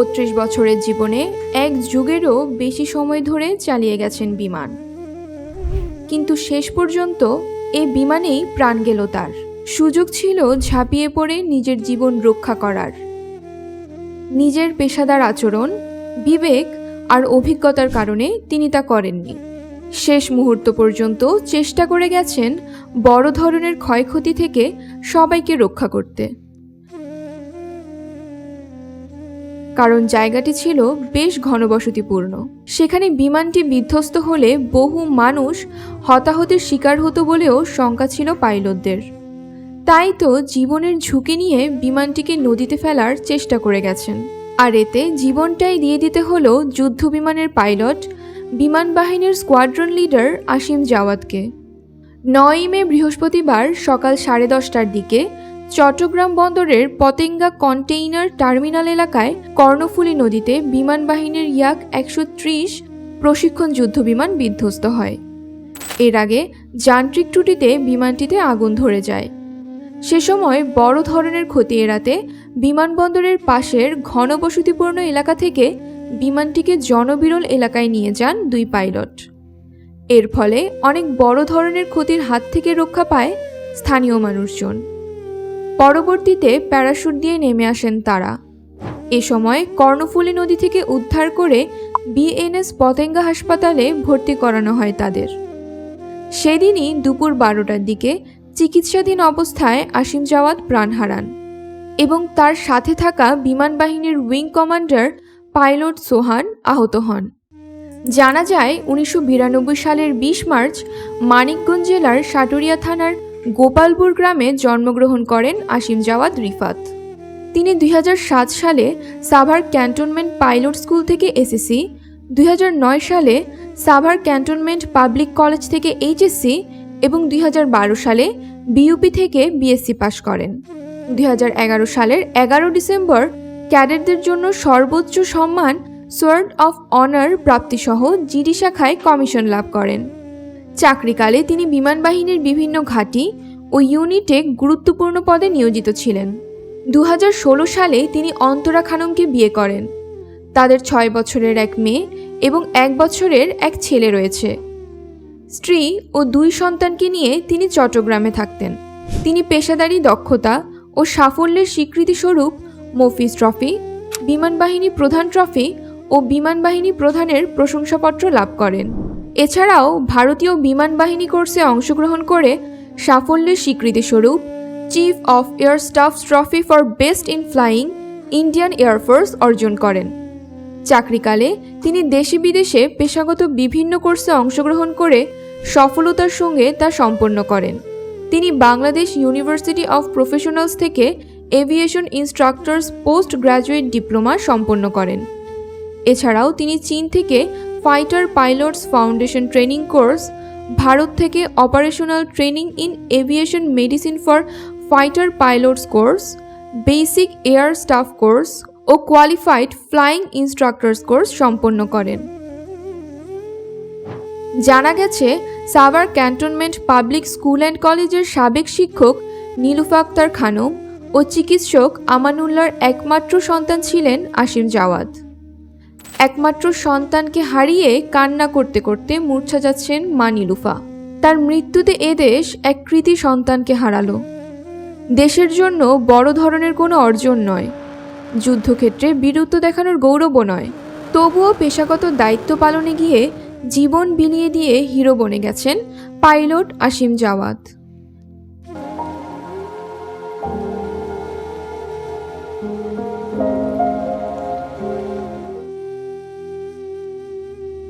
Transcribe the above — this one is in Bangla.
বত্রিশ বছরের জীবনে এক যুগেরও বেশি সময় ধরে চালিয়ে গেছেন বিমান। কিন্তু শেষ পর্যন্ত এই বিমানেই প্রাণ গেল তার। সুযোগ ছিল ঝাঁপিয়ে পড়ে নিজের জীবন রক্ষা করার। নিজের পেশাদার আচরণ, বিবেক আর অভিজ্ঞতার কারণে তিনি তা করেননি। শেষ মুহূর্ত পর্যন্ত চেষ্টা করে গেছেন বড় ধরনের ক্ষয়ক্ষতি থেকে সবাইকে রক্ষা করতে। কারণ জায়গাটি ছিল বেশ ঘনবসতিপূর্ণ। সেখানে বিমানটি বিধ্বস্ত হলে বহু মানুষ হতাহতের শিকার হতো বলেও শঙ্কা ছিল পাইলটদের। তাই তো জীবনের ঝুঁকি নিয়ে বিমানটিকে নদীতে ফেলার চেষ্টা করে গেছেন। আর এতে জীবনটাই দিয়ে দিতে হলো যুদ্ধ বিমানের পাইলট বিমান বাহিনীর স্কোয়াড্রন লিডার আসিম জাওয়াদকে নয়ই মে বৃহস্পতিবার সকাল সাড়ে দশটার দিকে চট্টগ্রাম বন্দরের পতেঙ্গা কন্টেইনার টার্মিনাল এলাকায় কর্ণফুলী নদীতে বিমান বাহিনীর ইয়াক একশো ত্রিশ প্রশিক্ষণ যুদ্ধ বিমান বিধ্বস্ত হয়। এর আগে যান্ত্রিক ত্রুটিতে বিমানটিতে আগুন ধরে যায়। সে সময় বড় ধরনের ক্ষতি এড়াতে বিমানবন্দরের পাশের ঘনবসতিপূর্ণ এলাকা থেকে বিমানটিকে জনবিরল এলাকায় নিয়ে যান দুই পাইলট। এর ফলে অনেক বড় ধরনের ক্ষতির হাত থেকে রক্ষা পায় স্থানীয় মানুষজন। পরবর্তীতে প্যারাশুট দিয়ে নেমে আসেন তারা। এ সময় কর্ণফুলী নদী থেকে উদ্ধার করে বিএনএস পতেঙ্গা হাসপাতালে ভর্তি করানো হয় তাদের। সেদিনই দুপুর বারোটার দিকে চিকিৎসাধীন অবস্থায় আসিম জাওয়াত প্রাণ হারান এবং তার সাথে থাকা বিমান বাহিনীর উইং কমান্ডার পাইলট সোহান আহত হন। জানা যায়, উনিশশো বিরানব্বই সালের বিশ মার্চ মানিকগঞ্জ জেলার সাটুরিয়া থানার গোপালপুর গ্রামে জন্মগ্রহণ করেন আসিম জাওয়াদ রিফাত। তিনি দুই হাজার সাত সালে সাভার ক্যান্টনমেন্ট পাইলট স্কুল থেকে এসএসসি দুই হাজার নয় সালে সাভার ক্যান্টনমেন্ট পাবলিক কলেজ থেকে এইচএসসি এবং দুই হাজার বারো সালে বিইউপি থেকে বিএসসি পাশ করেন। দুই হাজার এগারো সালের এগারো ডিসেম্বর ক্যাডেটদের জন্য সর্বোচ্চ সম্মান সোয়ার্ড অফ অনার প্রাপ্তিসহ জিডি শাখায় কমিশন লাভ করেন। চাকরিকালে তিনি বিমান বাহিনীর বিভিন্ন ঘাঁটি ও ইউনিটে গুরুত্বপূর্ণ পদে নিয়োজিত ছিলেন। দু হাজার ষোলো সালে তিনি অন্তরা খানমকে বিয়ে করেন। তাদের ছয় বছরের এক মেয়ে এবং এক বছরের এক ছেলে রয়েছে। স্ত্রী ও দুই সন্তানকে নিয়ে তিনি চট্টগ্রামে থাকতেন। তিনি পেশাদারি দক্ষতা ও সাফল্যের স্বীকৃতিস্বরূপ মফিজ ট্রফি বিমান বাহিনী প্রধান ট্রফি ও বিমান বাহিনী প্রধানের প্রশংসাপত্র লাভ করেন। এছাড়াও ভারতীয় বিমান বাহিনী কোর্সে অংশগ্রহণ করে সাফল্যের স্বীকৃতিস্বরূপ chief of air staff trophy for best in flying Indian air force অর্জন করেন। চাকরিকালে তিনি দেশে বিদেশে পেশাগত বিভিন্ন কোর্সে অংশগ্রহণ করে সফলতার সঙ্গে তা সম্পন্ন করেন। তিনি বাংলাদেশ ইউনিভার্সিটি অফ প্রফেশনালস থেকে aviation instructors post graduate diploma সম্পন্ন করেন। এছাড়াও তিনি চীন থেকে fighter pilots foundation training course, Bharat থেকে operational training in aviation medicine for fighter pilots course, basic air staff course O qualified flying instructors course সম্পন্ন করেন। জানা গেছে, Savar cantonment public school and কলেজের সাবেক শিক্ষক নীলুফা আক্তার খানম ও চিকিৎসক আমানুল্লাহর একমাত্র সন্তান ছিলেন আসিম জাওয়াদ একমাত্র সন্তানকে হারিয়ে কান্না করতে করতে মূর্ছা যাচ্ছেন মা নীলুফা তার মৃত্যুতে এদেশ এক কৃতি সন্তানকে হারালো। দেশের জন্য বড় ধরনের কোনো অর্জন নয়। যুদ্ধক্ষেত্রে বীরত্ব দেখানোর গৌরবও নয়। তবুও পেশাগত দায়িত্ব পালনে গিয়ে জীবন বিলিয়ে দিয়ে হিরো বনে গেছেন পাইলট আসিম জাওয়াদ।